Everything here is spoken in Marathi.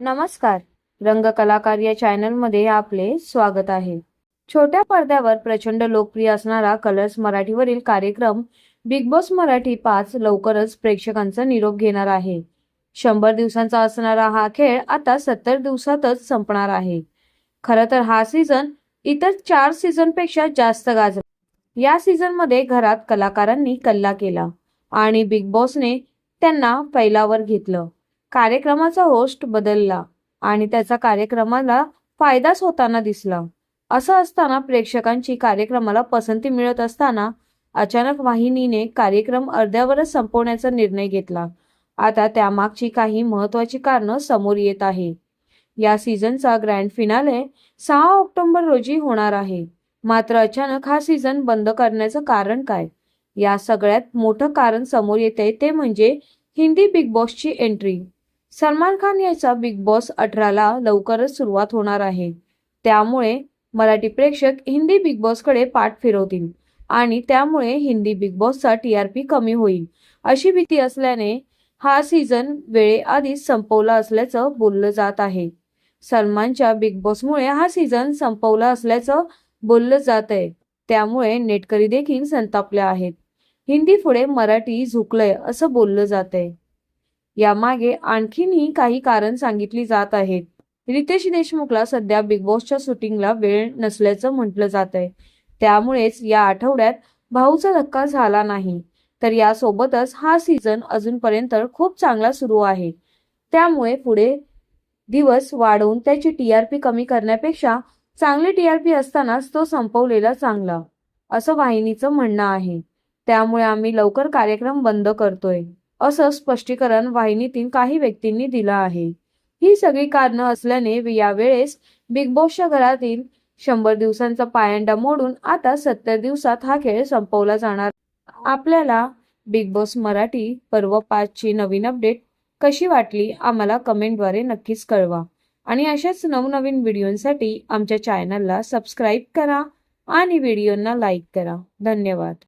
नमस्कार. रंगकलाकार या चॅनलमध्ये आपले स्वागत आहे. छोट्या पडद्यावर प्रचंड लोकप्रिय असणारा कलर्स मराठीवरील कार्यक्रम बिग बॉस मराठी पाच लवकरच प्रेक्षकांचा निरोप घेणार आहे. शंभर दिवसांचा असणारा हा खेळ आता सत्तर दिवसातच संपणार आहे. खरं तर हा सीझन इतर चार सीझनपेक्षा जास्त गाजला. या सीझनमध्ये घरात कलाकारांनी कल्ला केला आणि बिग बॉसने त्यांना फैलावर घेतलं. कार्यक्रमाचा होस्ट बदलला आणि त्याचा कार्यक्रमाला फायदाच होताना दिसला. असं असताना प्रेक्षकांची कार्यक्रमाला पसंती मिळत असताना अचानक वाहिनीने कार्यक्रम अर्ध्यावरच संपवण्याचा निर्णय घेतला. आता त्यामागची काही महत्वाची कारणं समोर येत आहे. या सीझनचा ग्रँड फिनाले सहा ऑक्टोबर रोजी होणार आहे. मात्र अचानक हा सीझन बंद करण्याचं कारण काय? या सगळ्यात मोठं कारण समोर येते ते म्हणजे हिंदी बिग बॉसची एंट्री सलमान खान याचा बिग बॉस अठराला लवकरच सुरुवात होणार आहे. त्यामुळे मराठी प्रेक्षक हिंदी बिग बॉसकडे पाठ फिरवतील आणि त्यामुळे हिंदी बिग बॉसचा टी आर पी कमी होईल. अशी भीती असल्याने हा सीझन वेळेआधीच संपवला असल्याचं बोललं जात आहे. सलमानच्या बिग बॉसमुळे हा सीझन संपवला असल्याचं बोललं जात आहे. त्यामुळे नेटकरी देखील संतापल्या आहेत. हिंदी पुढे मराठी झुकलंय असं बोललं जात आहे यामागे आणखीनही काही कारण सांगितली जात आहेत. रितेश देशमुखला सध्या बिग बॉसच्या शूटिंगला वेळ नसल्याचं म्हटलं जात आहे. त्यामुळेच या आठवड्यात भाऊचा धक्का झाला नाही. तर यासोबतच हा सीझन अजूनपर्यंत खूप चांगला सुरू आहे. त्यामुळे पुढे दिवस वाढवून त्याची टीआरपी कमी करण्यापेक्षा चांगली टीआरपी असतानाच तो संपवलेला चांगला असं वाहिनीचं म्हणणं आहे. त्यामुळे आम्ही लवकर कार्यक्रम बंद करतोय. असं स्पष्टीकरण वाहिनीतील काही व्यक्तींनी दिलं आहे. ही सगळी कारणं असल्याने यावेळेस बिग बॉसच्या घरातील शंभर दिवसांचा पायंडा मोडून आता सत्तर दिवसात हा खेळ संपवला जाणार. आपल्याला बिग बॉस मराठी पर्व पाचची नवीन अपडेट कशी वाटली आम्हाला कमेंटद्वारे नक्कीच कळवा. आणि अशाच नवनवीन व्हिडिओंसाठी आमच्या चॅनलला सबस्क्राईब करा आणि व्हिडिओंना लाईक करा. धन्यवाद.